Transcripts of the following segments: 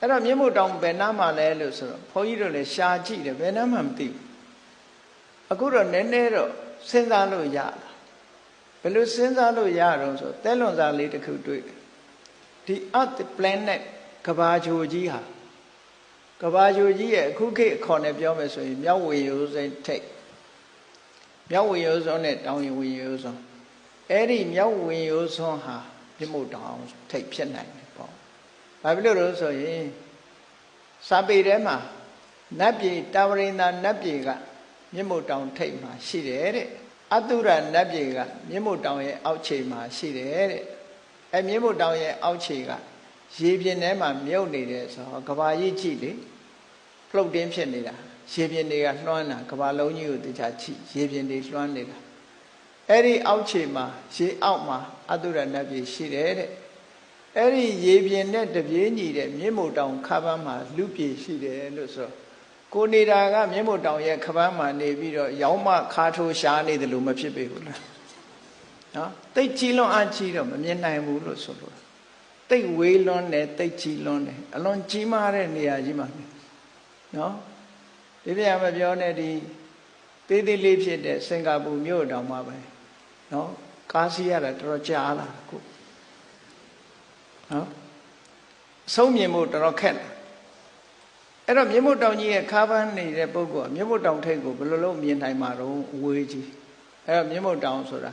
အဲ့တော့မြင့်မို့တောင်ဘယ်နားမှာလဲလို့ဆိုတော့ဘုန်းကြီးတို့လည်းရှားကြည့်တယ်ဘယ်နားမှမသိဘူးအခုတော့နည်းနည်းတော့စဉ်းစားလို့ရတာဘယ်လိုစဉ်းစားလို့ရတော့ဆိုတဲလွန်စားလေးတစ်ခုတွေ့တယ်ဒီ earth planet ကဘာဂျိုကြီးဟာကဘာဂျိုကြီးရဲ့အခုခေတ်အခေါ်နဲ့ပြောမယ်ဆိုရင်မြောက်ဝေရိုးစိတ်ထိတ်မြောက်ဝေရိုးစွန်းနဲ့တောင်ဝေရိုးစွန်းအဲ့ဒီမြောက်ဝေရိုးစွန်းဟာမြင့်မို့တောင်ထိတ်ဖြစ်နိုင်တယ်ပေါ့ ဘာဖြစ်လို့လဲဆိုရင်စာပေထဲမှာနတ်ပြည်တာဝရိန္ဒာနတ်ပြည်ကမြင့်မို့တောင်ထိတ်မှာရှိတယ်တဲ့အတုရနတ်ပြည်ကမြင့်မို့တောင်ရဲ့အောက်ခြေမှာရှိတယ်တဲ့အဲမြင့်မို့တောင်ရဲ့အောက်ခြေကရေပြင်ထဲမှာမြုပ်နေတယ်ဆိုတော့ကဘာကြီးကြည့်လေဖလုတ်တင်းဖြစ်နေတာရေပြင်တွေကလွှမ်းတာကဘာလုံးကြီးကိုတခြားကြည့်ရေပြင်တွေလွှမ်းနေတာအဲ့ဒီအောက်ခြေမှာရေအောက်မှာအတုရနတ်ပြည်ရှိတယ်တဲ့ အဲ့ဒီရေပြင်နဲ့တပြေးညီတဲ့မြင့်မို့တောင်ခါပန်းမှာလူပြည်ရှိတယ်လို့ဆိုကိုနေတာကမြင့်မို့တောင်ရဲ့ခပန်းမှာနေပြီးတော့ရောင်းမခါထိုးရှားနေတယ်လို့မဖြစ်ပေဘူးလားနော်တိတ်ကြီးလွန်အားကြီးတော့မမြင်နိုင်ဘူးလို့ဆိုလို့တိတ်ဝေးလွန်းတယ်တိတ်ကြီးလွန်းတယ်အလွန်ကြီးမားတဲ့နေရာကြီးမှာနော်ဒီပြမပြောနဲ့ဒီသေးသေးလေးဖြစ်တဲ့စင်ကာပူမြို့တောင်မှပဲနော်ကားစီးရတာတော်တော်ကြာလာခု နော်ဆုံးမြင်မှုတော်တော်ခက်တယ်အဲ့တော့မြင့်မို့တောင်ကြီးရဲ့ခါးပန်းနေတဲ့ပုဂ္ဂိုလ်ကမြင့်မို့တောင်ထိပ်ကိုဘယ်လိုလုပ်မြင်နိုင်မှာတော့အဝေးကြီးအဲ့တော့မြင့်မို့တောင်ဆိုတာ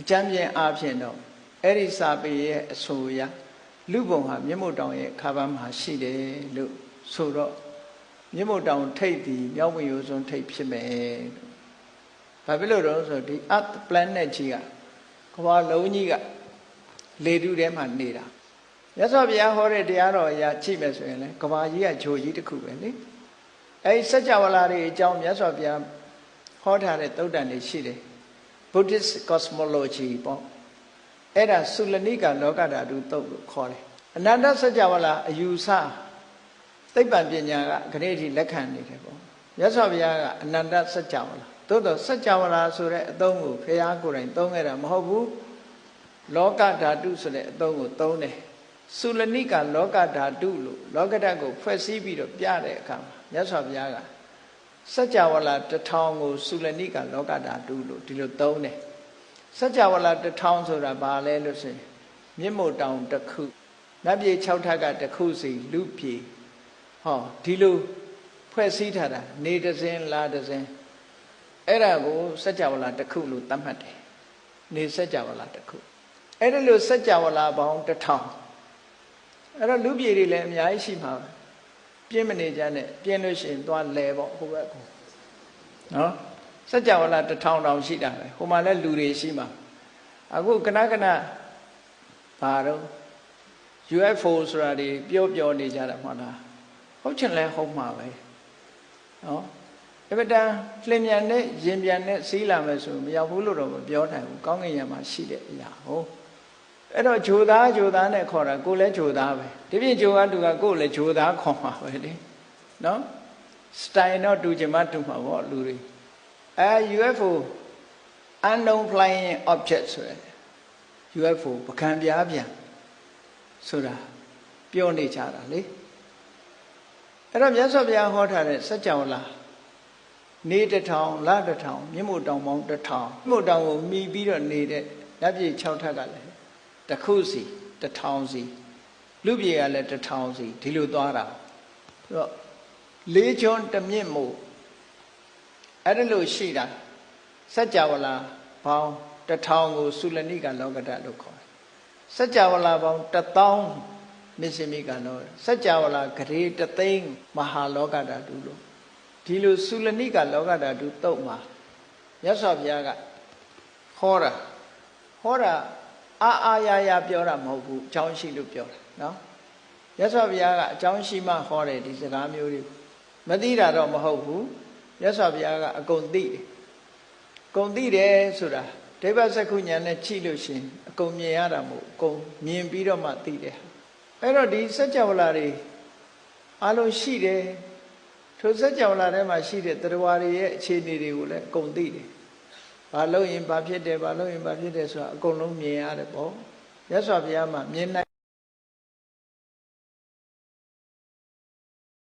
အကျမ်းပြင်းအားဖြင့်တော့အဲ့ဒီစာပေရဲ့အဆိုအရလူပုံဟာမြင့်မို့တောင်ရဲ့ခါးပန်းမှာရှိတယ်လို့ဆိုတော့မြင့်မို့တောင်ထိပ်ဒီမြောက်ဝရိုးစွန်းထိပ်ဖြစ်မယ်ဘာဖြစ်လို့တော့ဆိုဒီ earth planet ကြီးကကမ္ဘာလုံးကြီးကလေထုထဲမှာနေတာ မြတ်စွာဘုရားဟောတဲ့တရားတော်အရာကြည့်မယ်ဆိုရင်လေကဘာကြီးကဂျိုကြီးတစ်ခုပဲလေအဲဒီစัจ java လာတွေအကြောင်းမြတ်စွာဘုရားဟောထားတဲ့သုတ်တန်တွေရှိတယ် Buddhist cosmology ပေါ့အဲ့ဒါသုလနိကလောကဓာတုသုတ်လို့ခေါ်တယ်အနန္တစัจ java လာအယူဆသိပ္ပံပညာကခဏထိလက်ခံနေတယ်ပေါ့မြတ်စွာဘုရားကအနန္တစัจ java လာသို့တော့စัจ java လာဆိုတဲ့အသုံးကိုဘုရားကိုယ်တိုင်သုံးခဲ့တာမဟုတ်ဘူးလောကဓာတုဆိုတဲ့အသုံးကိုသုံးတယ် သုလနိကလောကဓာတုလို့လောကဓာတ်ကိုဖွဲ့စည်းပြီးတော့ပြတဲ့အခါမှာမြတ်စွာဘုရားကစัจ java လာတထောင်ကိုသုလနိကလောကဓာတုလို့ဒီလိုသုံးတယ်စัจ java လာတထောင်ဆိုတာဘာလဲလို့ဆိုရင်မြင့်မို့တောင်တစ်ခုနတ်ပြည်6ထပ်ကတစ်ခုစီလူပြည်ဟောဒီလိုဖွဲ့စည်းထားတာနေတစင်းလာတစင်းအဲ့ဒါကိုစัจ java လာတစ်ခုလို့သတ်မှတ်တယ်နေစัจ java လာတစ်ခုအဲ့ဒါလို့စัจ java လာပေါင်းတစ်ထောင် အဲ့တော့လူပြည်တွေလည်းအများကြီးရှိမှာပဲပြင်းမနေကြနဲ့ပြင်းလို့ရှိရင်သွားလဲပေါ့ဟိုဘက်ကိုနော်စัจ java လာတစ်ထောင်တောင်ရှိတာပဲဟိုမှာလည်းလူတွေရှိမှာအခုကနကနဘာတော့ UFO ဆိုတာတွေပြောပြောနေကြတာမှလားဟုတ်ချင်လဲဟုတ်မှာပဲနော်အပဒံလင်မြန်နဲ့ရင်ပြန်နဲ့စီးလာမယ်ဆိုမရောက်ဘူးလို့တော့မပြောနိုင်ဘူးကောင်းကင်ယံမှာရှိတဲ့အရာဟုတ် အဲ့တော့ဂျိုသားဂျိုသားနဲ့ခေါ်တာကိုလည်းဂျိုသားပဲဒီပြင်ဂျိုကတူကကိုလည်းဂျိုသားခေါ်မှာပဲလေနော်စတိုင်တော့တူချင်မှတူမှာပေါ့လူတွေအဲ UFO unknown flying object ဆိုရယ် UFO ပကံပြားပြန်ဆိုတာပြောနေကြတာလေအဲ့တော့မြတ်စွာဘုရားဟောထားတဲ့စัจ java လာနေတထောင်လတထောင်မြင့်မို့တောင်ပေါင်းတထောင်မြင့်မို့တောင်ကိုမှီပြီးတော့နေတဲ့လက်ပြည့်6ထပ်ကလည်း တစ်ခုစီတစ်ထောင်စီလူပြေကလည်းတစ်ထောင်စီဒီလိုသွားတာဆိုတော့လေးချွန်းတစ်မြင့်မို့အဲ့ဒါလို့ရှိတာစัจ java လာပေါင်းတစ်ထောင်ကိုသုလနိကလောကဓာတ်လို့ခေါ်တယ်စัจ java လာပေါင်းတစ်သောင်းမစ္စမိကလောစัจ java လာဂရေတသိန်းမဟာလောကဓာတုလို့ဒီလိုသုလနိကလောကဓာတုတုတ်မှာမြတ်စွာဘုရားကဟောတာဟောတာ အာအာရရပြောတာမဟုတ်ဘူးအကြောင်းရှိလို့ပြောတာနော်ရသော်ဘုရားကအကြောင်းရှိမှဟောတယ်ဒီစကားမျိုးတွေမသိတာတော့မဟုတ်ဘူးရသော်ဘုရားကအကုန်သိတယ်အကုန်သိတယ်ဆိုတာဒိဗ္ဗစကုညာနဲ့ကြည့်လို့ရှင်အကုန်မြင်ရတာမဟုတ်အကုန်မြင်ပြီးတော့မှသိတယ်အဲ့တော့ဒီစัจ java လာတွေအလုံးရှိတယ်ထိုစัจ java လာထဲမှာရှိတဲ့တရားတွေရဲ့အခြေအနေတွေကိုလည်းအကုန်သိတယ် ဘာလို့ရင်ဘာဖြစ်တယ်ဘာလို့ရင်ဘာဖြစ်တယ်ဆိုတာအကုန်လုံးမြင်ရတယ်ပေါ့မြတ်စွာဘုရားမှာမြင်နိုင်